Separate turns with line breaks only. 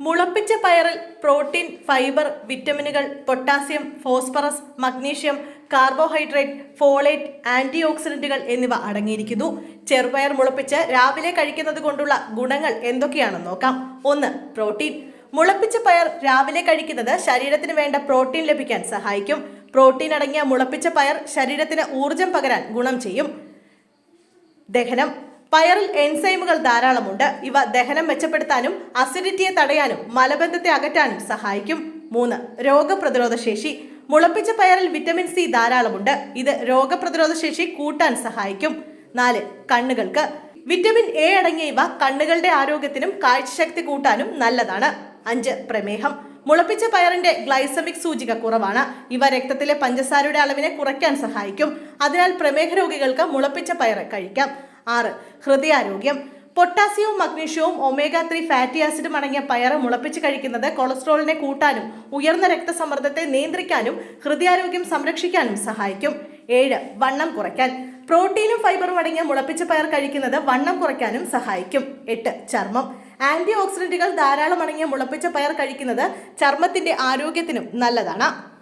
മുളപ്പിച്ച പയറിൽ protein fibre വിറ്റമിനുകൾ potassium phosphorus magnesium carbohydrate folate anti ഓക്സിഡന്റുകൾ എന്നിവ അടങ്ങിയിരിക്കുന്നു. ചെറുപയർ മുളപ്പിച്ച് രാവിലെ കഴിക്കുന്നത് കൊണ്ടുള്ള ഗുണങ്ങൾ എന്തൊക്കെയാണെന്ന് നോക്കാം. ഒന്ന് പ്രോട്ടീൻ. മുളപ്പിച്ച പയർ രാവിലെ കഴിക്കുന്നത് ശരീരത്തിന് വേണ്ട പ്രോട്ടീൻ ലഭിക്കാൻ സഹായിക്കും. പ്രോട്ടീൻ അടങ്ങിയ മുളപ്പിച്ച പയർ ശരീരത്തിന് ഊർജം പകരാൻ ഗുണം ചെയ്യും. ദഹനം. പയറിൽ എൻസൈമുകൾ ധാരാളമുണ്ട്. ഇവ ദഹനം മെച്ചപ്പെടുത്താനും അസിഡിറ്റിയെ തടയാനും മലബന്ധത്തെ അകറ്റാനും സഹായിക്കും. മൂന്ന് രോഗപ്രതിരോധ ശേഷി. മുളപ്പിച്ച പയറിൽ വിറ്റമിൻ സി ധാരാളമുണ്ട്. ഇത് രോഗപ്രതിരോധ ശേഷി കൂട്ടാൻ സഹായിക്കും. നാല് കണ്ണുകൾക്ക്. വിറ്റമിൻ എ അടങ്ങിയ ഇവ കണ്ണുകളുടെ ആരോഗ്യത്തിനും കാഴ്ചശക്തി കൂട്ടാനും നല്ലതാണ്. അഞ്ച് പ്രമേഹം. മുളപ്പിച്ച പയറിന്റെ ഗ്ലൈസമിക് സൂചിക കുറവാണ്. ഇവ രക്തത്തിലെ പഞ്ചസാരയുടെ അളവിനെ കുറയ്ക്കാൻ സഹായിക്കും. അതിനാൽ പ്രമേഹ രോഗികൾക്ക് മുളപ്പിച്ച പയർ കഴിക്കാം. ആറ്. ഹൃദയാരോഗ്യം. പൊട്ടാസ്യവും മഗ്നീഷ്യവും ഒമേഗ ത്രീ ഫാറ്റി ആസിഡും അടങ്ങിയ പയർ മുളപ്പിച്ച് കഴിക്കുന്നത് കൊളസ്ട്രോളിനെ കൂട്ടാനും ഉയർന്ന രക്തസമ്മർദ്ദത്തെ നിയന്ത്രിക്കാനും ഹൃദയാരോഗ്യം സംരക്ഷിക്കാനും സഹായിക്കും. ഏഴ് വണ്ണം കുറയ്ക്കാൻ. പ്രോട്ടീനും ഫൈബറും അടങ്ങിയ മുളപ്പിച്ച പയർ കഴിക്കുന്നത് വണ്ണം കുറയ്ക്കാനും സഹായിക്കും. എട്ട് ചർമ്മം. ആന്റി ഓക്സിഡന്റുകൾ ധാരാളം അടങ്ങിയ മുളപ്പിച്ച പയർ കഴിക്കുന്നത് ചർമ്മത്തിന്റെ ആരോഗ്യത്തിനും നല്ലതാണ്.